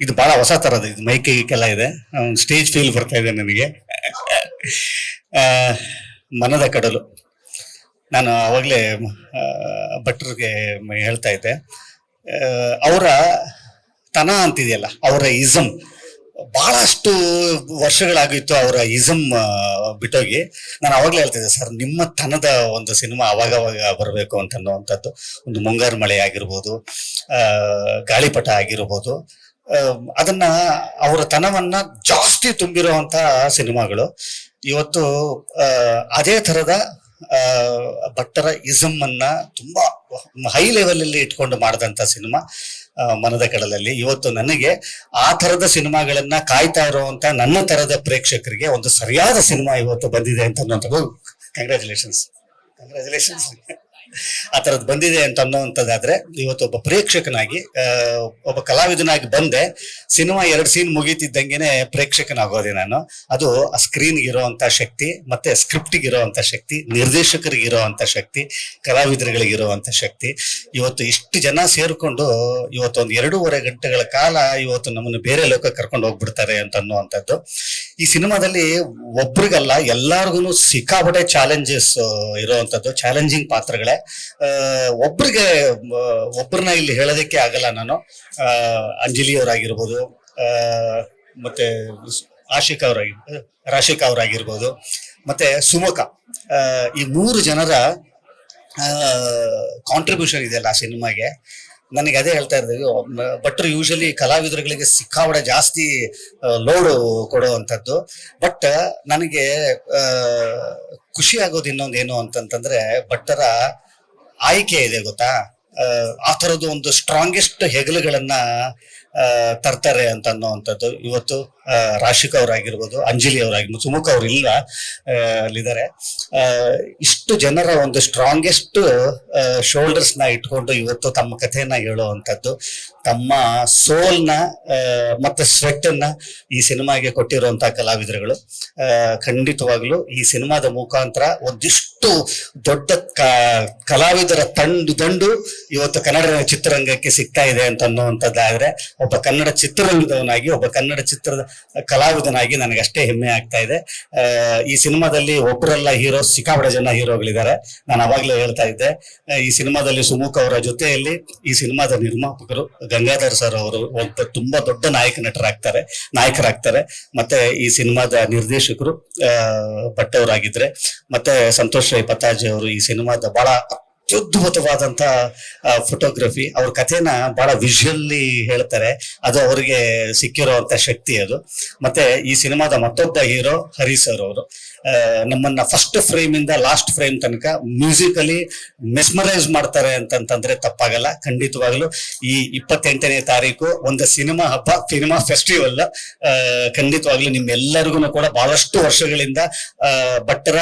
ಇದು ಬಹಳ ಹೊಸ ತರದ್ದು, ಇದು ಮೈಕ್ ಎಲ್ಲ ಇದೆ. ಸ್ಟೇಜ್ ಫೀಲ್ ಬರ್ತಾ ಇದೆ ನನಗೆ. ಮನದ ಕಡಲು. ನಾನು ಅವಾಗಲೇ ಭಟ್ರಿಗೆ ಹೇಳ್ತಾ ಇದ್ದೆ. ಅವರ ತನ ಅಂತಿದೆಯಲ್ಲ, ಅವರ ಇಸಮ್ ಬಹಳಷ್ಟು ವರ್ಷಗಳಾಗಿತ್ತು ಅವರ ಇಸಮ್ ಬಿಟ್ಟೋಗಿ. ನಾನು ಅವಾಗಲೇ ಹೇಳ್ತಿದ್ದೆ ಸರ್, ನಿಮ್ಮ ತನದ ಒಂದು ಸಿನಿಮಾ ಅವಾಗವಾಗ ಅವಾಗ ಬರಬೇಕು ಅಂತ ಅನ್ನುವಂಥದ್ದು. ಒಂದು ಮುಂಗಾರು ಮಳೆ ಆಗಿರ್ಬೋದು ಗಾಳಿಪಟ ಆಗಿರ್ಬೋದು ಅದನ್ನ ಅವರ ತನವನ್ನ ಜಾಸ್ತಿ ತುಂಬಿರುವಂತ ಸಿನಿಮಾಗಳು. ಇವತ್ತು ಅದೇ ತರದ ಭಟ್ಟರ ಇಸಮ್ ಅನ್ನ ತುಂಬಾ ಹೈ ಲೆವೆಲ್ ಅಲ್ಲಿ ಇಟ್ಕೊಂಡು ಮಾಡಿದಂತ ಸಿನಿಮಾ ಮನದ ಕಡಲಲ್ಲಿ. ಇವತ್ತು ನನಗೆ ಆ ತರದ ಸಿನಿಮಾಗಳನ್ನ ಕಾಯ್ತಾ ಇರುವಂತ ನನ್ನ ತರದ ಪ್ರೇಕ್ಷಕರಿಗೆ ಒಂದು ಸರಿಯಾದ ಸಿನಿಮಾ ಇವತ್ತು ಬಂದಿದೆ ಅಂತ ಅನ್ನೋಂಥದ್ದು ಕಂಗ್ರ್ಯಾಚುಲೇಷನ್ಸ್ ಕಂಗ್ರ್ಯಾಚುಲೇಷನ್ಸ್ ಆ ತರದ್ ಬಂದಿದೆ ಅಂತ ಅನ್ನೋವಂಥದ್ದಾದ್ರೆ ಇವತ್ತು ಒಬ್ಬ ಪ್ರೇಕ್ಷಕನಾಗಿ ಒಬ್ಬ ಕಲಾವಿದನಾಗಿ ಬಂದೆ. ಸಿನಿಮಾ ಎರಡ್ ಸೀನ್ ಮುಗೀತಿದ್ದಂಗೆನೆ ಪ್ರೇಕ್ಷಕನಾಗೋದೆ ನಾನು. ಅದು ಆ ಸ್ಕ್ರೀನ್ ಇರುವಂತ ಶಕ್ತಿ, ಮತ್ತೆ ಸ್ಕ್ರಿಪ್ಟ್ ಇರುವಂತ ಶಕ್ತಿ, ನಿರ್ದೇಶಕರಿಗೆ ಇರುವಂತ ಶಕ್ತಿ, ಕಲಾವಿದರುಗಳಿಗೆ ಇರುವಂತ ಶಕ್ತಿ. ಇವತ್ತು ಇಷ್ಟು ಜನ ಸೇರ್ಕೊಂಡು ಇವತ್ತು ಒಂದು ಎರಡೂವರೆ ಗಂಟೆಗಳ ಕಾಲ ಇವತ್ತು ನಮ್ಮನ್ನು ಬೇರೆ ಲೋಕ ಕರ್ಕೊಂಡು ಹೋಗ್ಬಿಡ್ತಾರೆ ಅಂತ ಅನ್ನುವಂಥದ್ದು. ಈ ಸಿನಿಮಾದಲ್ಲಿ ಒಬ್ರಿಗಲ್ಲ ಎಲ್ಲಾರ್ಗು ಸಿಕ್ಕಾಪಟ್ಟೆ ಚಾಲೆಂಜಸ್ ಇರುವಂತದ್ದು ಚಾಲೆಂಜಿಂಗ್ ಪಾತ್ರಗಳೇ. ಒಬ್ರಿಗೆ ಒಬ್ಬರನ್ನ ಇಲ್ಲಿ ಹೇಳೋದಕ್ಕೆ ಆಗಲ್ಲ ನಾನು. ಅಂಜಲಿ ಅವರಾಗಿರ್ಬೋದು ಮತ್ತೆ ಆಶಿಕ್ ಅವರಾಗಿರ್ಬೋದು ರಾಶಿಕ್ ಅವರಾಗಿರ್ಬೋದು, ಮತ್ತೆ ಸುಮುಖ. ಈ ಮೂರು ಜನರ ಕಾಂಟ್ರಿಬ್ಯೂಷನ್ ಇದೆಯಲ್ಲ ಆ ಸಿನಿಮಾಗೆ. ನನಗೆ ಅದೇ ಹೇಳ್ತಾ ಇರ್ತೀವಿ ಭಟ್ರು ಯೂಶಲಿ ಕಲಾವಿದರುಗಳಿಗೆ ಸಿಕ್ಕಾವಡೆ ಜಾಸ್ತಿ ಲೋಡ್ ಕೊಡುವಂಥದ್ದು. ಬಟ್ ನನಗೆ ಖುಷಿ ಆಗೋದು ಇನ್ನೊಂದು ಏನು ಅಂತಂತಂದ್ರೆ ಭಟ್ಟರ ಆಯ್ಕೆ ಇದೆ ಗೊತ್ತಾ? ಆ, ಥರದ್ದು ಒಂದು ಸ್ಟ್ರಾಂಗೆಸ್ಟ್ ಹೆಗಲುಗಳನ್ನ ತರ್ತಾರೆ ಅಂತ ಅನ್ನೋವಂಥದ್ದು. ಇವತ್ತು ರಾಶಿಕ ಅವರಾಗಿರ್ಬೋದು, ಅಂಜಲಿ ಅವರಾಗಿರ್ಬೋದು ಸುಮುಖ ಅವ್ರು ಇಲ್ಲ ಅಲ್ಲಿದ್ದಾರೆ. ಇಷ್ಟು ಜನರ ಒಂದು ಸ್ಟ್ರಾಂಗೆಸ್ಟ್ ಶೋಲ್ಡರ್ಸ್ನ ಇಟ್ಕೊಂಡು ಇವತ್ತು ತಮ್ಮ ಕಥೆಯನ್ನ ಹೇಳುವಂಥದ್ದು. ತಮ್ಮ ಸೋಲ್ನ ಮತ್ತೆ ಸ್ವೆಟ್ ಅನ್ನ ಈ ಸಿನಿಮಾಗೆ ಕೊಟ್ಟಿರುವಂತಹ ಕಲಾವಿದರುಗಳು. ಖಂಡಿತವಾಗ್ಲೂ ಈ ಸಿನಿಮಾದ ಮುಖಾಂತರ ಒಂದಿಷ್ಟು ದೊಡ್ಡ ಕಲಾವಿದರ ತಂಡು, ದಂಡು ಇವತ್ತು ಕನ್ನಡ ಚಿತ್ರರಂಗಕ್ಕೆ ಸಿಗ್ತಾ ಇದೆ ಅಂತ ಅನ್ನುವಂಥದ್ದಾದ್ರೆ ಒಬ್ಬ ಕನ್ನಡ ಚಿತ್ರರಂಗದವನಾಗಿ, ಒಬ್ಬ ಕನ್ನಡ ಚಿತ್ರದ ಕಲಾವಿದನಾಗಿ ನನಗೆ ಅಷ್ಟೇ ಹೆಮ್ಮೆ ಆಗ್ತಾ ಇದೆ. ಈ ಸಿನಿಮಾದಲ್ಲಿ ಒಬ್ಬರೆಲ್ಲ ಹೀರೋ ಸಿಕ್ಕಾಪಡೆ ಜನ ಹೀರೋಗಳಿದ್ದಾರೆ. ನಾನು ಅವಾಗ್ಲೇ ಹೇಳ್ತಾ ಇದ್ದೆ. ಈ ಸಿನಿಮಾದಲ್ಲಿ ಸುಮುಖ ಅವರ ಜೊತೆಯಲ್ಲಿ ಈ ಸಿನಿಮಾದ ನಿರ್ಮಾಪಕರು ಗಂಗಾಧರ್ ಸರ್ ಅವರು ಒಬ್ಬ ತುಂಬಾ ದೊಡ್ಡ ನಾಯಕ ನಟರಾಗ್ತಾರೆ, ನಾಯಕರಾಗ್ತಾರೆ. ಮತ್ತೆ ಈ ಸಿನಿಮಾದ ನಿರ್ದೇಶಕರು ಭಟ್ಟವರಾಗಿದ್ರೆ ಮತ್ತೆ ಸಂತೋಷ್ ರೈ ಪತಾಜಿ ಅವರು ಈ ಸಿನಿಮಾದ ಬಹಳ ಅತ್ಯದ್ಭುತವಾದಂತ ಫೋಟೋಗ್ರಫಿ ಅವ್ರ ಕಥೆನ ಬಹಳ ವಿಷುವಲ್ಲಿ ಹೇಳ್ತಾರೆ. ಅದು ಅವರಿಗೆ ಸಿಕ್ಕಿರುವಂತ ಶಕ್ತಿ ಅದು. ಮತ್ತೆ ಈ ಸಿನಿಮಾದ ಮತ್ತೊಬ್ಬ ಹೀರೋ ಹರಿ ಸರ್ ಅವರು. ನಮ್ಮನ್ನ ಫಸ್ಟ್ ಫ್ರೇಮ್ ಇಂದ ಲಾಸ್ಟ್ ಫ್ರೇಮ್ ತನಕ ಮ್ಯೂಸಿಕಲಿ ಮೆಸ್ಮರೈಸ್ ಮಾಡ್ತಾರೆ ಅಂತಂತಂದ್ರೆ ತಪ್ಪಾಗಲ್ಲ. ಖಂಡಿತವಾಗ್ಲು ಈ ಇಪ್ಪತ್ತೆಂಟನೇ ತಾರೀಕು ಒಂದು ಸಿನಿಮಾ ಹಬ್ಬ, ಸಿನಿಮಾ ಫೆಸ್ಟಿವಲ್ ಖಂಡಿತವಾಗ್ಲು ನಿಮ್ಮೆಲ್ಲರಿಗೂ ಕೂಡ ಬಹಳಷ್ಟು ವರ್ಷಗಳಿಂದ ಭಟ್ಟರ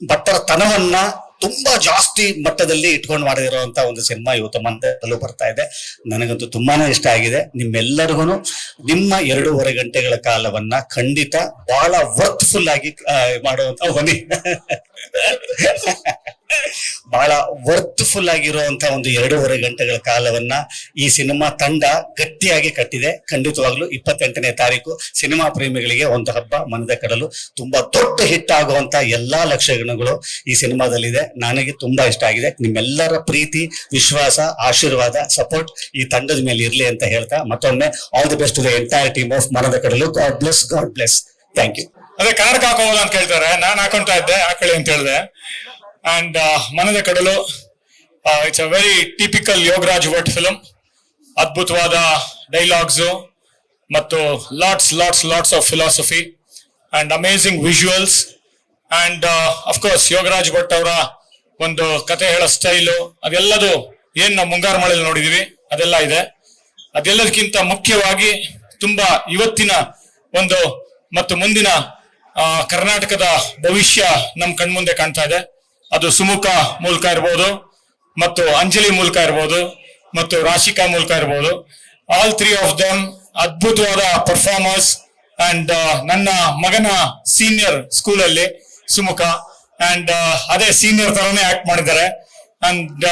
ಭಟ್ಟರ ತನವನ್ನ ತುಂಬಾ ಜಾಸ್ತಿ ಮಟ್ಟದಲ್ಲಿ ಇಟ್ಕೊಂಡು ಮಾಡಿರುವಂತ ಒಂದು ಸಿನಿಮಾ ಇವತ್ತು ಮಂದಲ್ಲೂ ಬರ್ತಾ ಇದೆ. ನನಗಂತೂ ತುಂಬಾನೇ ಇಷ್ಟ ಆಗಿದೆ. ನಿಮ್ಮೆಲ್ಲರಿಗೂ ನಿಮ್ಮ ಎರಡೂವರೆ ಗಂಟೆಗಳ ಕಾಲವನ್ನ ಖಂಡಿತ ಬಹಳ ವರ್ತ್ಫುಲ್ ಆಗಿ ಮಾಡುವಂತ ಬನ್ನಿ ಬಹಳ ವರ್ತ್ಫುಲ್ ಆಗಿರುವಂತ ಒಂದು ಎರಡೂವರೆ ಗಂಟೆಗಳ ಕಾಲವನ್ನ ಈ ಸಿನಿಮಾ ತಂಡ ಗಟ್ಟಿಯಾಗಿ ಕಟ್ಟಿದೆ. ಖಂಡಿತವಾಗ್ಲೂ ಇಪ್ಪತ್ತೆಂಟನೇ ತಾರೀಕು ಸಿನಿಮಾ ಪ್ರೇಮಿಗಳಿಗೆ ಒಂದು ಹಬ್ಬ, ಮನದ ಕಡಲು. ತುಂಬಾ ದೊಡ್ಡ ಹಿಟ್ ಆಗುವಂತ ಎಲ್ಲಾ ಲಕ್ಷಣಗಳು ಈ ಸಿನಿಮಾದಲ್ಲಿದೆ. ನನಗೆ ತುಂಬಾ ಇಷ್ಟ ಆಗಿದೆ. ನಿಮ್ಮೆಲ್ಲರ ಪ್ರೀತಿ, ವಿಶ್ವಾಸ, ಆಶೀರ್ವಾದ ಸಪೋರ್ಟ್ ಈ ತಂಡದ ಮೇಲೆ ಇರ್ಲಿ ಅಂತ ಹೇಳ್ತಾ ಮತ್ತೊಮ್ಮೆ all the best to the entire team of Manada Kadalu. God bless God bless thank you ಅದೇ ಕಾರ್ಡ್ ಹಾಕೋಲ್ಲ ಅಂತ ಕೇಳ್ತಾರೆ. ನಾನ್ ಹಾಕೊಂತ ಇದ್ದೆ, ಹಾಕೊಳ್ಳಿ ಅಂತ ಹೇಳಿದೆ. And Manada Kadalu it's a very typical Yogaraj Bhat film ಅದ್ಭುತವಾದ ಡೈಲಾಗ್ಸು ಮತ್ತು lots lots lots of philosophy and amazing visuals and of course Yogaraj Bhat ಅವರ ಒಂದು ಕತೆ ಹೇಳೋ ಸ್ಟೈಲು ಅದೆಲ್ಲದು ಏನ್ ನಾವು ಮುಂಗಾರು ಮಳೆಯಲ್ಲಿ ನೋಡಿದೀವಿ, ಅದೆಲ್ಲ ಇದೆ. ಅದೆಲ್ಲದಕ್ಕಿಂತ ಮುಖ್ಯವಾಗಿ ತುಂಬಾ ಇವತ್ತಿನ ಒಂದು ಮತ್ತು ಮುಂದಿನ ಕರ್ನಾಟಕದ ಭವಿಷ್ಯ ನಮ್ಮ ಕಣ್ಮುಂದೆ ಕಾಣ್ತಾ ಇದೆ. ಅದು ಸುಮುಖ ಮೂಲಕ ಇರ್ಬೋದು, ಮತ್ತು ಅಂಜಲಿ ಮೂಲಕ ಇರ್ಬೋದು, ಮತ್ತು ರಾಶಿಕಾ ಮೂಲಕ ಇರ್ಬೋದು. ಆಲ್ ತ್ರೀ ಆಫ್ ದಮ್ ಅದ್ಭುತವಾದ ಪರ್ಫಾರ್ಮರ್ಸ್ ಅಂಡ್ ನನ್ನ ಮಗನ ಸೀನಿಯರ್ ಸ್ಕೂಲಲ್ಲಿ ಸುಮುಖ. ಅಂಡ್ ಅದೇ ಸೀನಿಯರ್ ತರನೇ ಆಕ್ಟ್ ಮಾಡಿದ್ದಾರೆ. And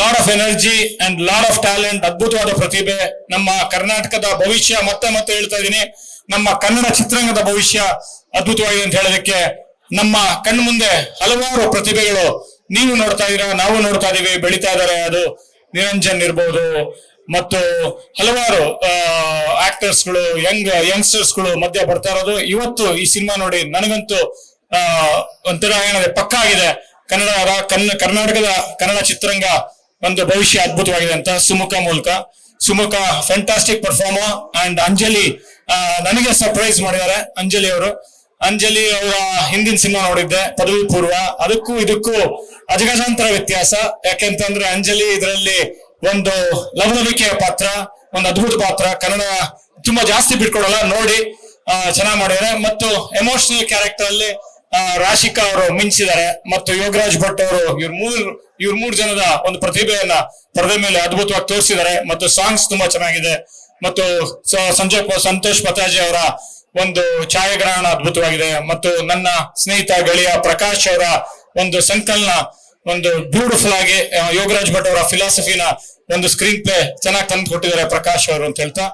lot of energy and lot of talent ಅದ್ಭುತವಾದ ಪ್ರತಿಭೆ. ನಮ್ಮ ಕರ್ನಾಟಕದ ಭವಿಷ್ಯ ಮತ್ತೆ ಮತ್ತೆ ಹೇಳ್ತಾ ಇದ್ದೀನಿ. ನಮ್ಮ ಕನ್ನಡ ಚಿತ್ರರಂಗದ ಭವಿಷ್ಯ ಅದ್ಭುತವಾಗಿದೆ ಅಂತ ಹೇಳೋದಕ್ಕೆ ನಮ್ಮ ಕಣ್ಣು ಮುಂದೆ ಹಲವಾರು ಪ್ರತಿಭೆಗಳು ನೀವು ನೋಡ್ತಾ ಇದೀರಾ ನಾವು ನೋಡ್ತಾ ಇದೀವಿ ಬೆಳೀತಾ ಇದಾರೆ ಅದು ನಿರಂಜನ್ ಇರ್ಬೋದು. ಮತ್ತು ಹಲವಾರು ಆಕ್ಟರ್ಸ್ಗಳು ಯಂಗ್ ಯಂಗ್ಸ್ಟರ್ಸ್ಗಳು ಮಧ್ಯ ಬರ್ತಾ ಇರೋದು. ಇವತ್ತು ಈ ಸಿನಿಮಾ ನೋಡಿ ನನಗಂತೂ ಆ, ಒಂಥರ ಏನಂದ್ರೆ ಪಕ್ಕ ಆಗಿದೆ. ಕನ್ನಡ ಕನ್ನ ಕರ್ನಾಟಕದ ಕನ್ನಡ ಚಿತ್ರರಂಗ ಒಂದು ಭವಿಷ್ಯ ಅದ್ಭುತವಾಗಿದೆ ಅಂತ ಸುಮುಖ ಮೂಲಕ. Sumukha fantastic performer and Anjali ನನಗೆ ಸರ್ಪ್ರೈಸ್ ಮಾಡಿದ್ದಾರೆ. ಅಂಜಲಿ ಅವರು ಅಂಜಲಿ ಅವರ ಹಿಂದಿನ ಸಿನಿಮಾ ನೋಡಿದ್ದೆ ಪದವಿ ಪೂರ್ವ ಅದಕ್ಕೂ ಇದಕ್ಕೂ ಅಜಗಜಾಂತರ ವ್ಯತ್ಯಾಸ. ಯಾಕೆಂತಂದ್ರೆ ಅಂಜಲಿ ಇದರಲ್ಲಿ ಒಂದು ಲವಲವಿಕೆಯ ಪಾತ್ರ, ಒಂದು ಅದ್ಭುತ ಪಾತ್ರ. ಕನ್ನಡ ತುಂಬಾ ಜಾಸ್ತಿ ಬಿಟ್ಕೊಡಲ್ಲ, ನೋಡಿ ಚೆನ್ನಾಗಿ ಮಾಡಿದ್ದಾರೆ. ಮತ್ತು ಎಮೋಷನಲ್ ಕ್ಯಾರೆಕ್ಟರ್ ಅಲ್ಲಿ ರಾಶಿಕಾ ಅವರು ಮಿಂಚಿದ್ದಾರೆ. ಮತ್ತು ಯೋಗರಾಜ್ ಭಟ್ ಅವರು ಇವ್ರ ಮೂರ್ ಇವ್ರ ಮೂರ್ ಜನದ ಒಂದು ಪ್ರತಿಭೆಯನ್ನ ಪರದೆ ಮೇಲೆ ಅದ್ಭುತವಾಗಿ ತೋರಿಸಿದ್ದಾರೆ. ಮತ್ತು ಸಾಂಗ್ಸ್ ತುಂಬಾ ಚೆನ್ನಾಗಿದೆ. ಮತ್ತು ಸಂಜಯ್ ಸಂತೋಷ್ ಪತಾಜಿ ಅವರ ಒಂದು ಛಾಯಾಗ್ರಹಣ ಅದ್ಭುತವಾಗಿದೆ ಮತ್ತು ನನ್ನ ಸ್ನೇಹಿತ ಗೆಳೆಯ ಪ್ರಕಾಶ್ ಅವರ ಒಂದು ಸಂಕಲನ, ಒಂದು ಬ್ಯೂಟಿಫುಲ್ ಆಗಿ ಯೋಗರಾಜ್ ಭಟ್ ಅವರ ಫಿಲಾಸಫಿನ ಒಂದು ಸ್ಕ್ರೀನ್ ಪ್ಲೇ ಚೆನ್ನಾಗಿ ತಂದು ಕೊಟ್ಟಿದ್ದಾರೆ ಪ್ರಕಾಶ್ ಅವರು ಅಂತ ಹೇಳ್ತಾ,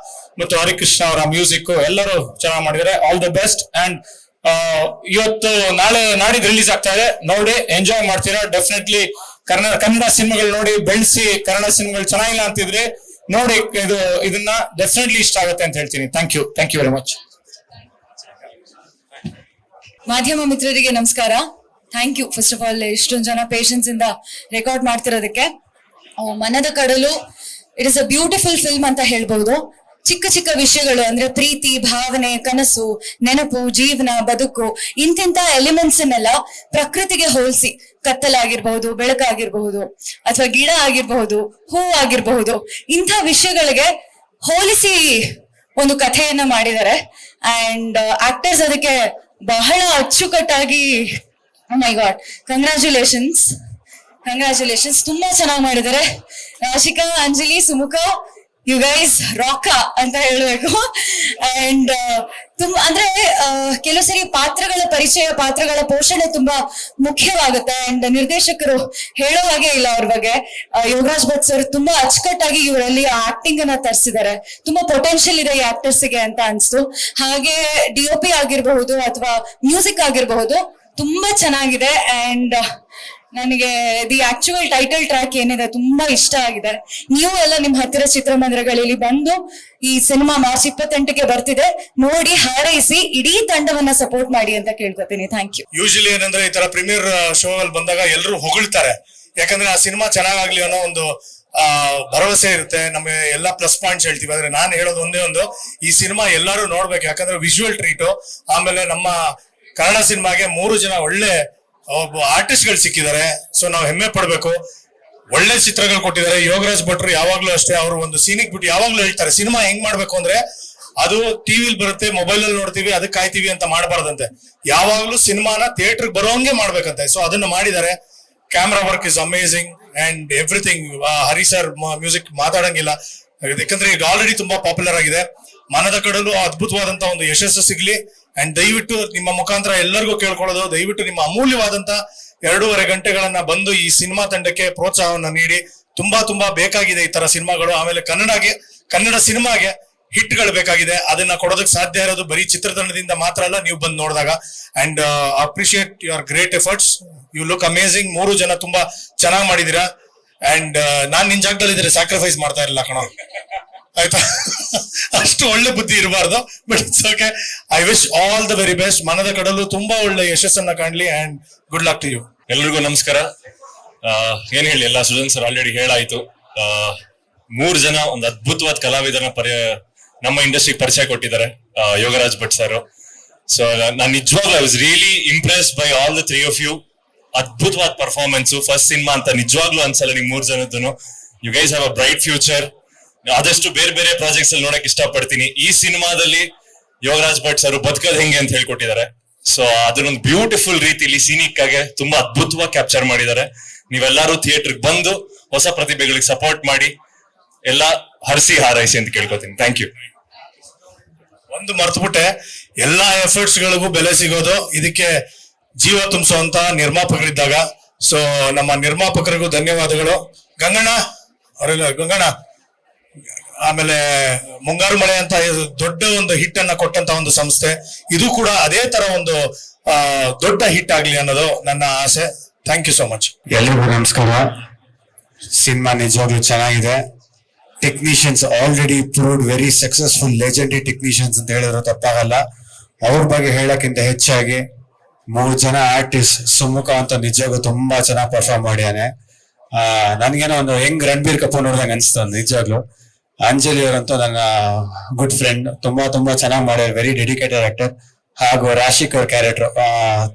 ಮತ್ತು ಹರಿಕೃಷ್ಣ ಅವರ ಮ್ಯೂಸಿಕ್ ಎಲ್ಲರೂ ಚೆನ್ನಾಗಿ ಮಾಡಿದ್ದಾರೆ. ಆಲ್ ದ ಬೆಸ್ಟ್ ಅಂಡ್ ಇವತ್ತು ನಾಳೆ ನಾಡಿದ್ದು ರಿಲೀಸ್ ಆಗ್ತಾ ಇದೆ. ನೋಡಿ ಎಂಜಾಯ್ ಮಾಡ್ತೀರಾ? ಡೆಫಿನೆಟ್ಲಿ ಕನ್ನಡ ಕನ್ನಡ ಸಿನಿಮಾಗಳು ನೋಡಿ, ಬೆಳೆಸಿ ಕನ್ನಡ ಸಿನಿಮಾಗಳು ಚೆನ್ನಾಗಿಲ್ಲ ಅಂತಿದ್ರೆ ನೋಡಿ, ಇದು, ಇದನ್ನ ಡೆಫಿನೆಟ್ಲಿ ಇಷ್ಟ ಆಗುತ್ತೆ ಅಂತ ಹೇಳ್ತೀನಿ. Thank you thank you very much ಮಾಧ್ಯಮ ಮಿತ್ರರಿಗೆ ನಮಸ್ಕಾರ. Thank you first of all ಇಷ್ಟೊಂದು ಜನ ಪೇಷನ್ಸ್ ಇಂದ record ಮಾಡ್ತಿರೋದಕ್ಕೆ. Manada Kadalu it is a beautiful film ಅಂತ ಹೇಳ್ಬಹುದು ಚಿಕ್ಕ ಚಿಕ್ಕ ವಿಷಯಗಳು ಅಂದ್ರೆ ಪ್ರೀತಿ, ಭಾವನೆ, ಕನಸು, ನೆನಪು, ಜೀವನ, ಬದುಕು, ಇಂತಿಂತ ಎಲಿಮೆಂಟ್ಸ್ ಅನ್ನೆಲ್ಲ ಪ್ರಕೃತಿಗೆ ಹೋಲಿಸಿ ಕತ್ತಲಾಗಿರ್ಬಹುದು, ಬೆಳಕಾಗಿರ್ಬಹುದು, ಅಥವಾ ಗಿಡ ಆಗಿರ್ಬಹುದು, ಹೂ ಆಗಿರ್ಬಹುದು. ಇಂಥ ವಿಷಯಗಳಿಗೆ ಹೋಲಿಸಿ ಒಂದು ಕಥೆಯನ್ನ ಮಾಡಿದ್ದಾರೆ. ಅಂಡ್ ಆಕ್ಟರ್ಸ್ ಅದಕ್ಕೆ ಬಹಳ ಅಚ್ಚುಕಟ್ಟಾಗಿ ಮೈ ಗಾಡ್ ಕಂಗ್ರ್ಯಾಚುಲೇಷನ್ಸ್ ಕಂಗ್ರ್ಯಾಚುಲೇಷನ್ಸ್ ತುಂಬಾ ಚೆನ್ನಾಗಿ ಮಾಡಿದ್ದಾರೆ. Rashika Anjali Sumukha you guys rock ಅಂತ ಹೇಳಬೇಕು. ಅಂಡ್ ತುಂಬ ಅಂದ್ರೆ ಆ, ಕೆಲವು ಸರಿ ಪಾತ್ರಗಳ ಪರಿಚಯ ಪಾತ್ರಗಳ ಪೋಷಣೆ ತುಂಬಾ ಮುಖ್ಯವಾಗುತ್ತೆ. ಅಂಡ್ ನಿರ್ದೇಶಕರು ಹೇಳೋ ಹಾಗೆ ಇಲ್ಲ ಅವ್ರ ಬಗ್ಗೆ. ಆ, ಯೋಗರಾಜ್ ಭಟ್ ಸರ್ ತುಂಬಾ ಅಚ್ಚುಕಟ್ಟಾಗಿ ಇವರಲ್ಲಿ ಆಕ್ಟಿಂಗ್ ಅನ್ನ ತರಿಸಿದ್ದಾರೆ. ತುಂಬಾ ಪೊಟೆನ್ಶಿಯಲ್ ಇದೆ ಈ ಆಕ್ಟರ್ಸ್ಗೆ ಅಂತ ಅನ್ಸ್ತು. ಹಾಗೆ ಡಿ ಒ ಪಿ ಆಗಿರಬಹುದು ಅಥವಾ ಮ್ಯೂಸಿಕ್ ಆಗಿರಬಹುದು ತುಂಬಾ ಚೆನ್ನಾಗಿದೆ. ಅಂಡ್ ನನಗೆ ದಿ ಆಕ್ಚುಯಲ್ ಟೈಟಲ್ ಟ್ರ್ಯಾಕ್ ಏನಿದೆ ತುಂಬಾ ಇಷ್ಟ ಆಗಿದೆ. ನೀವು ಎಲ್ಲ ನಿಮ್ ಹತ್ತಿರ ಚಿತ್ರಮಂದಿರಗಳಲ್ಲಿ ಬಂದು ಈ ಸಿನಿಮಾ ಮಾರ್ಚ್ ಇಪ್ಪತ್ತೆಂಟಕ್ಕೆ ಬರ್ತಿದೆ, ನೋಡಿ ಹಾರೈಸಿ, ಇಡೀ ತಂಡವನ್ನ ಸಪೋರ್ಟ್ ಮಾಡಿ ಅಂತ ಕೇಳ್ಕೊತೀನಿ. ಥ್ಯಾಂಕ್ ಯು ಯೂಶಲಿ ಏನಂದ್ರೆ ಈ ತರ ಪ್ರೀಮಿಯರ್ ಶೋ ಅಲ್ಲಿ ಬಂದಾಗ ಎಲ್ಲರೂ ಹೊಗಳ್ತಾರೆ. ಯಾಕಂದ್ರೆ ಆ ಸಿನಿಮಾ ಚೆನ್ನಾಗಾಗ್ಲಿ ಅನ್ನೋ ಒಂದು, ಆ, ಭರವಸೆ ಇರುತ್ತೆ. ನಮಗೆ ಎಲ್ಲಾ ಪ್ಲಸ್ ಪಾಯಿಂಟ್ಸ್ ಹೇಳ್ತೀವಿ. ಆದ್ರೆ ನಾನು ಹೇಳೋದು ಒಂದೇ ಒಂದು, ಈ ಸಿನಿಮಾ ಎಲ್ಲರೂ ನೋಡ್ಬೇಕು. ಯಾಕಂದ್ರೆ ವಿಜುವಲ್ ಟ್ರೀಟು ಆಮೇಲೆ ನಮ್ಮ ಕನ್ನಡ ಸಿನಿಮಾಗೆ ಮೂರು ಜನ ಒಳ್ಳೆ ಒಬ್ಬ ಆರ್ಟಿಸ್ಟ್ಗಳು ಸಿಕ್ಕಿದ್ದಾರೆ. ಸೊ ನಾವು ಹೆಮ್ಮೆ ಪಡ್ಬೇಕು. ಒಳ್ಳೆ ಚಿತ್ರಗಳು ಕೊಟ್ಟಿದ್ದಾರೆ. ಯೋಗರಾಜ್ ಭಟ್ರು ಯಾವಾಗ್ಲೂ ಅಷ್ಟೇ ಅವರು ಒಂದು ಸೀನಿಕ್ ಬಿಟ್ಟು ಯಾವಾಗ್ಲೂ ಹೇಳ್ತಾರೆ. ಸಿನಿಮಾ ಹೆಂಗ್ ಮಾಡ್ಬೇಕು ಅಂದ್ರೆ ಅದು ಟಿವಿಲ್ ಬರುತ್ತೆ ಮೊಬೈಲ್ ಅಲ್ಲಿ ನೋಡ್ತೀವಿ, ಅದಕ್ಕೆ ಕಾಯ್ತೀವಿ ಅಂತ ಮಾಡಬಾರ್ದಂತೆ. ಯಾವಾಗ್ಲೂ ಸಿನಿಮಾನ ಥಿಯೇಟರ್ ಬರೋಂಗೆ ಮಾಡ್ಬೇಕಂತೆ. ಸೊ ಅದನ್ನ ಮಾಡಿದ್ದಾರೆ. Camera work is amazing and everything Hari sir music ಮಾತಾಡಂಗಿಲ್ಲ. ಯಾಕಂದ್ರೆ ಈಗ ಆಲ್ರೆಡಿ ತುಂಬಾ ಪಾಪ್ಯುಲರ್ ಆಗಿದೆ. ಮನದ ಕಡಲು ಅದ್ಭುತವಾದಂತಹ ಒಂದು ಯಶಸ್ಸು ಸಿಗ್ಲಿ. ಅಂಡ್ ದಯವಿಟ್ಟು ನಿಮ್ಮ ಮುಖಾಂತರ ಎಲ್ಲರಿಗೂ ಕೇಳ್ಕೊಳ್ಳೋದು. ದಯವಿಟ್ಟು ನಿಮ್ಮ ಅಮೂಲ್ಯವಾದಂತ ಎರಡೂವರೆ ಗಂಟೆಗಳನ್ನ ಬಂದು ಈ ಸಿನಿಮಾ ತಂಡಕ್ಕೆ ಪ್ರೋತ್ಸಾಹವನ್ನ ನೀಡಿ. ತುಂಬಾ ತುಂಬಾ ಬೇಕಾಗಿದೆ ಈ ತರ ಸಿನಿಮಾಗಳು. ಆಮೇಲೆ ಕನ್ನಡಗೆ, ಕನ್ನಡ ಸಿನಿಮಾಗೆ ಹಿಟ್ಗಳು ಬೇಕಾಗಿದೆ. ಅದನ್ನ ಕೊಡೋದಕ್ಕೆ ಸಾಧ್ಯ ಇರೋದು ಬರೀ ಚಿತ್ರತಂಡದಿಂದ ಮಾತ್ರ ಅಲ್ಲ, ನೀವು ಬಂದು ನೋಡಿದಾಗ. And appreciate your great efforts you look amazing ಮೂರು ಜನ ತುಂಬಾ ಚೆನ್ನಾಗಿ ಮಾಡಿದೀರಾ. ಅಂಡ್ ನಾನ್ ನಿನ್ ಜಾಗದಲ್ಲಿ ಇದ್ರೆ ಸ್ಯಾಕ್ರಿಫೈಸ್ ಮಾಡ್ತಾ ಇರಲಿಲ್ಲ ಕಣ. ಆಯ್ತಾ? ಅಷ್ಟು ಒಳ್ಳೆ ಬುದ್ಧಿ ಇರಬಾರ್ದು. But it's okay I wish all the very best Manada Kadalu ತುಂಬಾ ಒಳ್ಳೆ ಯಶಸ್ಸನ್ನ ಕಾಣ್ಲಿ and good luck to you ಎಲ್ರಿಗೂ ನಮಸ್ಕಾರ. ಏನ್ ಹೇಳಿ? ಎಲ್ಲ ಸುಜನ್ ಸರ್ ಆಲ್ರೆಡಿ ಹೇಳಾಯ್ತು. ಮೂರ್ ಜನ ಒಂದು ಅದ್ಭುತವಾದ ಕಲಾವಿದರನ್ನ ಪರಿ ನಮ್ಮ ಇಂಡಸ್ಟ್ರಿಗೆ ಪರಿಚಯ ಕೊಟ್ಟಿದ್ದಾರೆ ಯೋಗರಾಜ್ ಭಟ್ ಸರ್ ಸೊ ನಾನು ನಿಜವಾಗ್ಲೂ I was really impress by all the three of you ಅದ್ಭುತವಾದ ಪರ್ಫಾರ್ಮೆನ್ಸ್ ಫಸ್ಟ್ ಸಿನಿಮಾ ಅಂತ ನಿಜವಾಗ್ಲೂ ಅನ್ಸಲ್ಲ ನಿಮ್ ಮೂರ್ ಜನದ್ದು you guys have a bright future ಆದಷ್ಟು ಬೇರೆ ಬೇರೆ ಪ್ರಾಜೆಕ್ಟ್ಸ್ ಅಲ್ಲಿ ನೋಡಕ್ ಇಷ್ಟಪಡ್ತೀನಿ. ಈ ಸಿನಿಮಾದಲ್ಲಿ ಯೋಗರಾಜ್ ಭಟ್ ಸರ್ ಬದುಕೋದ್ ಹೆಂಗೆ ಅಂತ ಹೇಳ್ಕೊಟ್ಟಿದ್ದಾರೆ. ಸೊ ಅದನ್ನೊಂದು ಬ್ಯೂಟಿಫುಲ್ ರೀತಿಲಿ ಸೀನಿಕ್ ಆಗಿ ತುಂಬಾ ಅದ್ಭುತವಾಗಿ ಕ್ಯಾಪ್ಚರ್ ಮಾಡಿದ್ದಾರೆ. ನೀವೆಲ್ಲರೂ ಥಿಯೇಟರ್ ಬಂದು ಹೊಸ ಪ್ರತಿಭೆಗಳಿಗೆ ಸಪೋರ್ಟ್ ಮಾಡಿ, ಎಲ್ಲ ಹರಿಸಿ ಹಾರೈಸಿ ಅಂತ ಕೇಳ್ಕೊತೀನಿ. ಥ್ಯಾಂಕ್ ಯು ಒಂದು ಮರ್ತ್ಬಿಟ್ಟೆ, ಎಲ್ಲಾ ಎಫರ್ಟ್ಸ್ ಗಳಿಗೂ ಬೆಲೆ ಸಿಗೋದು, ಇದಕ್ಕೆ ಜೀವ ತುಂಬಿಸುವಂತ ನಿರ್ಮಾಪಕರಿದ್ದಾಗ. ಸೊ ನಮ್ಮ ನಿರ್ಮಾಪಕರಿಗೂ ಧನ್ಯವಾದಗಳು. ಗಂಗಣ್ಣ, ಅವರೆಲ್ಲ, ಗಂಗಣ್ಣ. ಆಮೇಲೆ ಮುಂಗಾರು ಮಳೆ ಅಂತ ದೊಡ್ಡ ಒಂದು ಹಿಟ್ ಅನ್ನ ಕೊಟ್ಟಂತ ಒಂದು ಸಂಸ್ಥೆ. ಇದು ಕೂಡ ಅದೇ ತರ ಒಂದು ದೊಡ್ಡ ಹಿಟ್ ಆಗ್ಲಿ ಅನ್ನೋದು ನನ್ನ ಆಸೆ. ಥ್ಯಾಂಕ್ ಯು ಸೋ ಮಚ್ ಎಲ್ರಿಗೂ ನಮಸ್ಕಾರ. ಸಿನಿಮಾ ನಿಜವಾಗ್ಲೂ ಚೆನ್ನಾಗಿದೆ. Technicians already proved very successful legendary technicians ಅಂತ ಹೇಳಿದ್ರು ತಪ್ಪಾಗಲ್ಲ. ಅವ್ರ ಬಗ್ಗೆ ಹೇಳಕ್ಕಿಂತ ಹೆಚ್ಚಾಗಿ ಮೂರು ಜನ ಆರ್ಟಿಸ್ಟ್ ಸುಮುಖ ಅಂತ ನಿಜವಾಗ್ಲೂ ತುಂಬಾ ಚೆನ್ನಾಗಿ ಪರ್ಫಾರ್ಮ್ ಮಾಡ್ಯಾನೆ ನನ್ಗೇನೋ ಒಂದು ಹೆಂಗ್ ರಣಬೀರ್ ಕಪೂರ್ ನೋಡ್ದಂಗೆ ಅನ್ಸ್ತು ನಿಜವಾಗ್ಲು. ಅಂಜಲಿ ಅವರಂತೂ ನನ್ನ ಗುಡ್ ಫ್ರೆಂಡ್ ತುಂಬಾ ತುಂಬಾ ಚೆನ್ನಾಗಿ ಮಾಡ್ಯಾರ ವೆರಿ ಡೆಡಿಕೇಟೆಡ್ ಆಕ್ಟರ್ ಹಾಗೂ ರಾಶಿಕ್ ಅವ್ರ ಕ್ಯಾರೆಕ್ಟರ್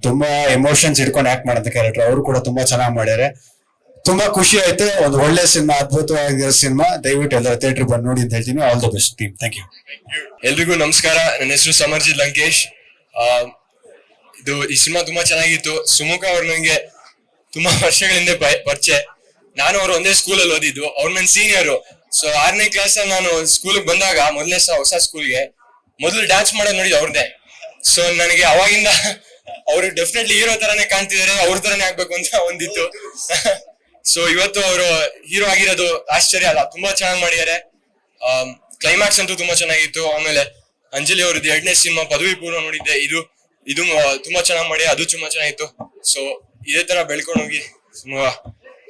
ತುಂಬಾ ಎಮೋಷನ್ಸ್ ಇಟ್ಕೊಂಡು ಆಕ್ಟ್ ಮಾಡಿದ ಕ್ಯಾರೆಕ್ಟರ್ ಅವರು ಕೂಡ ತುಂಬಾ ಚೆನ್ನಾಗಿ ಮಾಡ್ಯಾರೆ ತುಂಬಾ ಖುಷಿ ಆಯ್ತು. ಒಂದು ಒಳ್ಳೆ ಸಿನಿಮಾ ಅದ್ಭುತವಾಗಿರೋ ಸಿನಿಮಾ ದಯವಿಟ್ಟು ಎಲ್ಲರ ಥಿಯೇಟರ್ ಬಂದು ನೋಡಿ ಅಂತ ಹೇಳ್ತೀನಿ. All the best team thank you ಎಲ್ರಿಗೂ ನಮಸ್ಕಾರ. ನನ್ನ ಹೆಸರು ಸಮರ್ಜಿತ್ ಲಂಕೇಶ್. ಇದು ಈ ಸಿನಿಮಾ ತುಂಬಾ ಚೆನ್ನಾಗಿತ್ತು. ಸುಮುಖ ಅವ್ರು ನನಗೆ ತುಂಬಾ ವರ್ಷಗಳಿಂದ ಪರಿಚಯ. ನಾನು ಅವ್ರು ಒಂದೇ ಸ್ಕೂಲಲ್ಲಿ ಓದಿದ್ದು. ಅವ್ರು ನನ್ನ ಸೀನಿಯರು ಸೊ ಆರನೇ ಕ್ಲಾಸ್ ನಾನು ಸ್ಕೂಲ್ಗೆ ಬಂದಾಗ ಮೊದಲನೇ ಸಹ ಹೊಸ ಸ್ಕೂಲ್ಗೆ ಮೊದಲು ಡ್ಯಾನ್ಸ್ ಮಾಡೋದು ನೋಡಿ ಅವ್ರದ್ದೇ ಸೊ ನನಗೆ ಅವಾಗಿಂದ ಅವರು ಡೆಫಿನೆಟ್ಲಿ ಹೀರೋ ತರಾನೇ ಕಾಣ್ತಿದ್ದಾರೆ ಅವ್ರ ತರಾನೇ ಆಗ್ಬೇಕು ಅಂತ ಒಂದಿತ್ತು. ಸೊ ಇವತ್ತು ಅವರು ಹೀರೋ ಆಗಿರೋದು ಆಶ್ಚರ್ಯ ಅಲ್ಲ, ತುಂಬಾ ಚೆನ್ನಾಗಿ ಮಾಡಿದ್ದಾರೆ ಕ್ಲೈಮ್ಯಾಕ್ಸ್ ಅಂತೂ ತುಂಬಾ ಚೆನ್ನಾಗಿತ್ತು. ಆಮೇಲೆ ಅಂಜಲಿ ಅವ್ರದ್ದು ಎರಡನೇ ಸಿನಿಮಾ ಪದವಿ ಪೂರ್ವ ನೋಡಿದ್ದೆ. ಇದು ಇದು ತುಂಬಾ ಚೆನ್ನಾಗಿ ಮಾಡಿ ಅದು ತುಂಬಾ ಚೆನ್ನಾಗಿತ್ತು. ಸೊ ಇದೇ ತರ ಬೆಳ್ಕೊಂಡು ಹೋಗಿ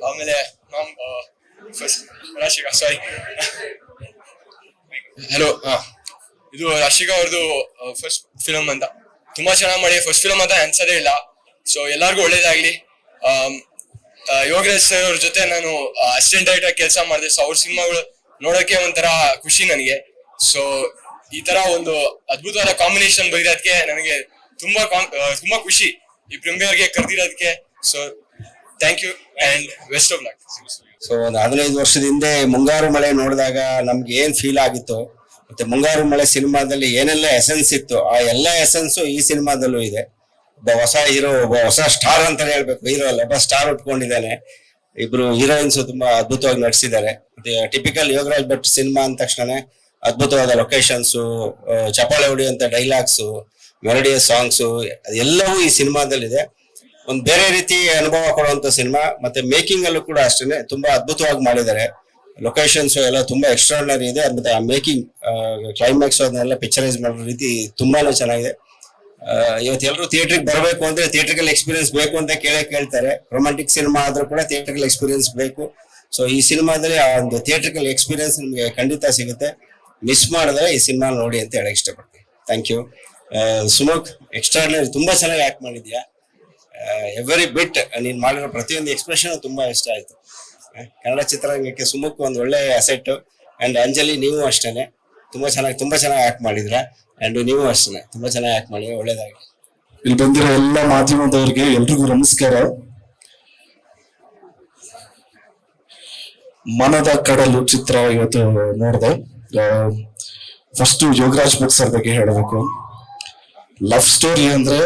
ಆಮೇಲೆ ರಾಶಿಕಾ ಸಾರಿ ಹಲೋ ಇದು ರಾಶಿಕಾ ಅವ್ರದ್ದು ಫಸ್ಟ್ ಫಿಲಮ್ ಅಂತ. ತುಂಬಾ ಚೆನ್ನಾಗಿ ಮಾಡಿ ಫಸ್ಟ್ ಫಿಲಮ್ ಅಂತ ಅನ್ಸೋದೇ ಇಲ್ಲ. ಸೊ ಎಲ್ಲಾರ್ಗು ಒಳ್ಳೇದಾಗ್ಲಿ. ಯೋಗರಾಜ್ ಸರ್ ಅವ್ರ ಜೊತೆ ನಾನು ಅಸಿಸ್ಟೆಂಟ್ ಡೈರೆಕ್ಟರ್ ಕೆಲಸ ಮಾಡಿದೆ. ಸೊ ಅವ್ರ ಸಿನಿಮಾಗಳು ನೋಡೋಕೆ ಒಂಥರ ಖುಷಿ ನನಗೆ. ಸೊ ಈ ತರ ಒಂದು ಅದ್ಭುತವಾದ ಕಾಂಬಿನೇಷನ್ ಬರೆಯೋದಕ್ಕೆ ನನಗೆ ತುಂಬಾ ತುಂಬಾ ಖುಷಿ. ಈ ಪ್ರಿಮಿಯರ್ಗೆ ಕರೆದಿರೋದಕ್ಕೆ so thank you and best of luck so ಒಂದು ಹದಿನೈದು ವರ್ಷದ ಹಿಂದೆ ಮುಂಗಾರು ಮಳೆ ನೋಡಿದಾಗ ನಮ್ಗೆ ಏನ್ ಫೀಲ್ ಆಗಿತ್ತು? ಮತ್ತೆ ಮುಂಗಾರು ಮಳೆ ಸಿನಿಮಾದಲ್ಲಿ ಏನೆಲ್ಲ ಎಸೆನ್ಸ್ ಇತ್ತು? ಆ ಎಲ್ಲ ಎಸೆನ್ಸ್ ಈ ಸಿನಿಮಾದಲ್ಲೂ ಇದೆ. ಒಬ್ಬ ಹೊಸ ಹೀರೋ ಒಬ್ಬ ಹೊಸ ಸ್ಟಾರ್ ಅಂತಾನೆ ಹೇಳ್ಬೇಕು. ಹೀರೋ ಅಲ್ಲ, ಒಬ್ಬ ಸ್ಟಾರ್ ಉಟ್ಕೊಂಡಿದ್ದಾನೆ. ಇಬ್ರು ಹೀರೋಯಿನ್ಸ್ ತುಂಬಾ ಅದ್ಭುತವಾಗಿ ನಟಿಸಿದ್ದಾರೆ ಟಿಪಿಕಲ್ ಯೋಗರಾಜ್ ಭಟ್ ಸಿನಿಮಾ ಅಂದ ತಕ್ಷಣ ಅದ್ಭುತವಾದ ಲೊಕೇಶನ್ಸ್ ಚಪಾಳೆ ಹೊಡೆಯುವಂತ ಡೈಲಾಗ್ಸ್ ಮೆಲಡಿಯ ಸಾಂಗ್ಸ್ ಅದೆಲ್ಲವೂ ಈ ಸಿನಿಮಾದಲ್ಲಿದೆ. ಒಂದು ಬೇರೆ ರೀತಿ ಅನುಭವ ಕೊಡುವಂತ ಸಿನಿಮಾ, ಮತ್ತೆ ಮೇಕಿಂಗ್ ಅಲ್ಲೂ ಕೂಡ ಅಷ್ಟೇನೆ, ತುಂಬಾ ಅದ್ಭುತವಾಗಿ ಮಾಡಿದ್ದಾರೆ. ಲೊಕೇಶನ್ಸ್ ಎಲ್ಲ ತುಂಬಾ ಎಕ್ಸ್ಟ್ರಾರ್ನರಿ ಇದೆ, ಮತ್ತೆ ಆ ಮೇಕಿಂಗ್ ಕ್ಲೈಮ್ಯಾಕ್ಸ್ ಅದನ್ನೆಲ್ಲ ಪಿಕ್ಚರೈಸ್ ಮಾಡೋ ರೀತಿ ತುಂಬಾನೇ ಚೆನ್ನಾಗಿದೆ. ಇವತ್ತು ಎಲ್ಲರೂ ಥಿಯೇಟ್ರಿಗೆ ಬರಬೇಕು ಅಂದ್ರೆ ಥಿಯೇಟ್ರಿಕಲ್ ಎಕ್ಸ್ಪೀರಿಯನ್ಸ್ ಬೇಕು ಅಂತ ಕೇಳೇ ಕೇಳ್ತಾರೆ. ರೊಮ್ಯಾಂಟಿಕ್ ಸಿನಿಮಾ ಆದ್ರೂ ಕೂಡ ಥಿಯೇಟ್ರಿಕಲ್ ಎಕ್ಸ್ಪೀರಿಯನ್ಸ್ ಬೇಕು. ಸೊ ಈ ಸಿನಿಮಾದಲ್ಲಿ ಆ ಒಂದು ಥಿಯೇಟ್ರಿಕಲ್ ಎಕ್ಸ್ಪೀರಿಯನ್ಸ್ ನಿಮಗೆ ಖಂಡಿತ ಸಿಗುತ್ತೆ. ಮಿಸ್ ಮಾಡಿದ್ರೆ ಈ ಸಿನಿಮಾ ನೋಡಿ ಅಂತ ಹೇಳಕ್ ಇಷ್ಟಪಡ್ತೀನಿ. ಥ್ಯಾಂಕ್ ಯು ಸುಮುಖ್ ಎಕ್ಸ್ಟ್ರಾರ್ನರಿ ತುಂಬಾ ಚೆನ್ನಾಗಿ ಆಕ್ಟ್ ಮಾಡಿದ್ಯಾ? ಎವರಿ ಬಿಟ್ ನೀನ್ ಮಾಡಿರೋ ಪ್ರತಿಯೊಂದು ಎಕ್ಸ್ಪ್ರೆಷನ್ ತುಂಬಾ ಇಷ್ಟ ಆಯ್ತು. ಕನ್ನಡ ಚಿತ್ರರಂಗಕ್ಕೆ ಸುಮುಖ್ ಒಂದು ಒಳ್ಳೆ ಅಸೆಟ್ ಅಂಡ್ ಅಂಜಲಿ, ನೀವು ಅಷ್ಟೇನೆ. ತುಂಬಾ ಚೆನ್ನಾಗಿ ತುಂಬಾ ಚೆನ್ನಾಗಿ ಆಕ್ಟ್ ಮಾಡಿದ್ರ. ಅಂಡ್ ನೀವು ಅಷ್ಟೇ ತುಂಬಾ ಚೆನ್ನಾಗಿ ಆಕ್ಟ್ ಮಾಡಿ ಒಳ್ಳೇದಾಗಿ ಇಲ್ಲಿ ಬಂದಿರೋ ಎಲ್ಲ ಮಾಧ್ಯಮದವರಿಗೆ ಎಲ್ರಿಗೂ ನಮಸ್ಕಾರ. ಮನದ ಕಡಲು ಚಿತ್ರ ಇವತ್ತು ನೋಡಿದೆ. ಫಸ್ಟ್ ಯೋಗರಾಜ್ ಭಟ್ ಸರ್ ಬಗ್ಗೆ ಹೇಳಬೇಕು. ಲವ್ ಸ್ಟೋರಿ ಅಂದ್ರೆ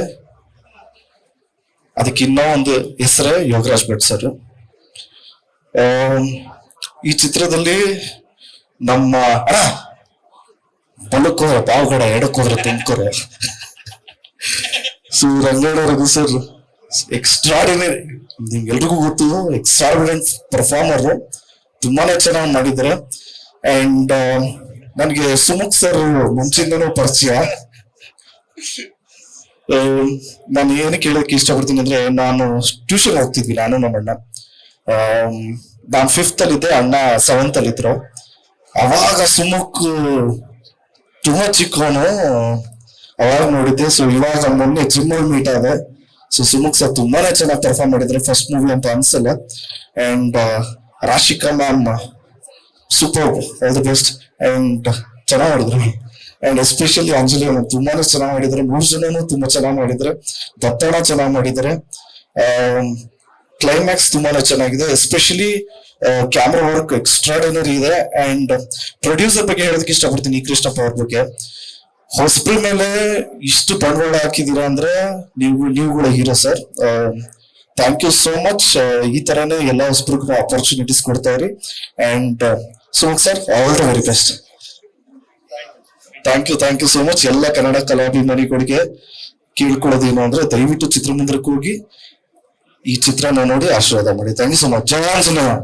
ಅದಕ್ಕೆ ಇನ್ನೂ ಒಂದು ಹೆಸರೇ ಯೋಗರಾಜ್ ಭಟ್ ಸರ್. ಈ ಚಿತ್ರದಲ್ಲಿ ನಮ್ಮ, ಅಣ್ಣ ಬಲಕ್ಕೋರ ಪಾವಗಡ ಎಡಕ್ಕೋದ್ರ ತಿನ್ಕೋರ ಸೊ ರಂಗಣ್ಣ ಸರ್ ಎಕ್ಸ್ಟ್ರಾಡಿನರಿ ನಿಮ್ಗೆಲ್ರಿಗೂ ಗೊತ್ತು ಎಕ್ಸ್ಟ್ರಾಡಿನರಿ ಪರ್ಫಾರ್ಮರ್ ತುಂಬಾನೇ ಚೆನ್ನಾಗಿ ಮಾಡಿದ್ದಾರೆ. ಅಂಡ್ ನನಗೆ ಸುಮುಖ್ ಸರ್ ಮುಂಚಿಂದನೂ ಪರಿಚಯ. ನಾನು ಏನಕ್ಕೆ ಹೇಳಕ್ಕೆ ಇಷ್ಟಪಡ್ತೀನಿ ಅಂದ್ರೆ ನಾನು ಟ್ಯೂಷನ್ ಹೋಗ್ತಿದ್ವಿ ನಾನು ನಮ್ಮ ಅಣ್ಣ. ನಾನು ಫಿಫ್ತ್ ಅಲ್ಲಿ ಇದ್ದೆ ಅಣ್ಣ ಸೆವೆಂತ್ ಅಲ್ಲಿ ಇದ್ರು ಅವಾಗ ಸುಮುಕ್ ತುಂಬಾ ಚಿಕ್ಕವನು. ಅವಾಗ ನೋಡಿದ್ದೆ ಸೊ ಇವಾಗ ಮೊನ್ನೆ ಜಿಮ್ ಅಲ್ಲಿ ಮೀಟ್ ಆದೆ. ಸೊ ಸುಮುಖ್ ಸರ್ ತುಂಬಾನೇ ಚೆನ್ನಾಗಿ ಪರ್ಫಾರ್ಮ್ ಮಾಡಿದ್ರೆ ಫಸ್ಟ್ ಮೂವಿ ಅಂತ ಅನ್ಸಲ್ಲ. And Rashika ma'am super all the best and ಚೆನ್ನಾಗಿ ಮಾಡಿದ್ರು ಅಂಡ್ ಎಸ್ಪೆಷಲಿ ಅಂಜಲಿ ಅವರು ತುಂಬಾನೇ ಚೆನ್ನಾಗಿ ಮಾಡಿದ್ದಾರೆ. ಮೂರು ಜನನು ತುಂಬಾ ಚೆನ್ನಾಗಿ ಮಾಡಿದ್ದಾರೆ. ದತ್ತಾಣ ಚೆನ್ನಾಗಿ ಮಾಡಿದ್ದಾರೆ. ಕ್ಲೈಮ್ಯಾಕ್ಸ್ ತುಂಬಾನೇ ಚೆನ್ನಾಗಿದೆ. ಎಸ್ಪೆಷಲಿ ಕ್ಯಾಮ್ರಾ ವರ್ಕ್ ಎಕ್ಸ್ಟ್ರಾಡಿನರಿ ಇದೆ. ಅಂಡ್ ಪ್ರೊಡ್ಯೂಸರ್ ಬಗ್ಗೆ ಹೇಳೋದಕ್ಕೆ ಇಷ್ಟಪಡ್ತೀನಿ ಕೃಷ್ಣಪ್ಪ ಅವ್ರ ಬಗ್ಗೆ. ಹೊಸಬ್ರ ಮೇಲೆ ಇಷ್ಟು ಬಂಡವಾಳ ಹಾಕಿದೀರಾ ಅಂದ್ರೆ ನೀವು ನೀವುಗಳ hero sir. Thank you so much ಈ ತರನೇ ಎಲ್ಲ ಹೊಸಬ್ರಿಗೂ ಅಪರ್ಚುನಿಟೀಸ್ ಕೊಡ್ತಾ ಇರಿ. And so sir all the very best thank you thank you so much ಎಲ್ಲ ಕನ್ನಡ ಕಲಾಭಿಮಾನಿಗಳಿಗೆ ಕೇಳ್ಕೊಳ್ಳೋದೇನು ಅಂದ್ರೆ ದಯವಿಟ್ಟು ಚಿತ್ರಮಂದಿರಕ್ಕೆ ಹೋಗಿ ಈ ಚಿತ್ರನ ನೋಡಿ ಆಶೀರ್ವಾದ ಮಾಡಿ. Thank you so much Jaya cinema.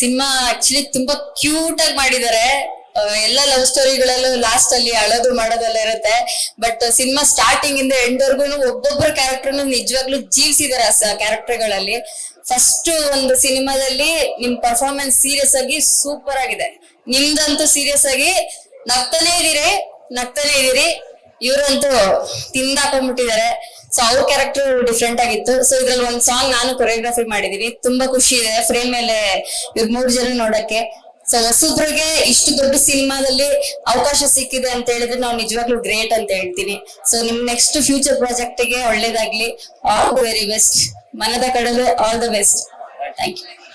Cinema actually ತುಂಬಾ ಕ್ಯೂಟ್ ಆಗಿ ಮಾಡಿದ್ದಾರೆ ಎಲ್ಲ ಲವ್ ಸ್ಟೋರಿಗಳಲ್ಲೂ ಲಾಸ್ಟ್ ಅಲ್ಲಿ ಅಳೋದು ಮಾಡೋದೆಲ್ಲ ಇರುತ್ತೆ. ಬಟ್ ಸಿನಿಮಾ ಸ್ಟಾರ್ಟಿಂಗ್ ಇಂದ ಎಂಡ್ ವರ್ಗು ಒಬ್ಬೊಬ್ಬರ ಕ್ಯಾರೆಕ್ಟರ್ ನಿಜವಾಗ್ಲೂ ಜೀವಿಸಿದಾರೆ ಆ ಕ್ಯಾರೆಕ್ಟರ್ಗಳಲ್ಲಿ ಫಸ್ಟ್ ಒಂದು ಸಿನಿಮಾದಲ್ಲಿ ನಿಮ್ ಪರ್ಫಾರ್ಮೆನ್ಸ್ ಸೀರಿಯಸ್ ಆಗಿ ಸೂಪರ್ ಆಗಿದೆ. ನಿಮ್ದಂತೂ ಸೀರಿಯಸ್ ಆಗಿ ನಗ್ತಾನೆ ಇದೀರಿ ನಗ್ತಾನೆ ಇದೀರಿ ಇವರಂತೂ ತಿಂದಾಕೊಂಡ್ಬಿಟ್ಟಿದ್ದಾರೆ ಸೊ ಅವ್ರ ಕ್ಯಾರೆಕ್ಟರ್ ಡಿಫ್ರೆಂಟ್ ಆಗಿತ್ತು. ಸೊ ಇದ್ರಲ್ಲಿ ಒಂದ್ ಸಾಂಗ್ ನಾನು ಕೊರಿಯೋಗ್ರಫಿ ಮಾಡಿದೀನಿ. ತುಂಬಾ ಖುಷಿ ಇದೆ. ಫ್ರೇಮ್ ಮೇಲೆ ಇವ್ರ ಮೂರ್ ಜನ ನೋಡಕ್ಕೆ. ಸೊ ಹೊಸಬ್ರಿಗೆ ಇಷ್ಟು ದೊಡ್ಡ ಸಿನಿಮಾದಲ್ಲಿ ಅವಕಾಶ ಸಿಕ್ಕಿದೆ ಅಂತ ಹೇಳಿದ್ರೆ ನಾವು ನಿಜವಾಗ್ಲೂ ಗ್ರೇಟ್ ಅಂತ ಹೇಳ್ತೀನಿ. ಸೊ ನಿಮ್ ನೆಕ್ಸ್ಟ್ ಫ್ಯೂಚರ್ ಪ್ರಾಜೆಕ್ಟ್ಗೆ ಒಳ್ಳೇದಾಗ್ಲಿ. All very best Manada Kadalu all the best thank you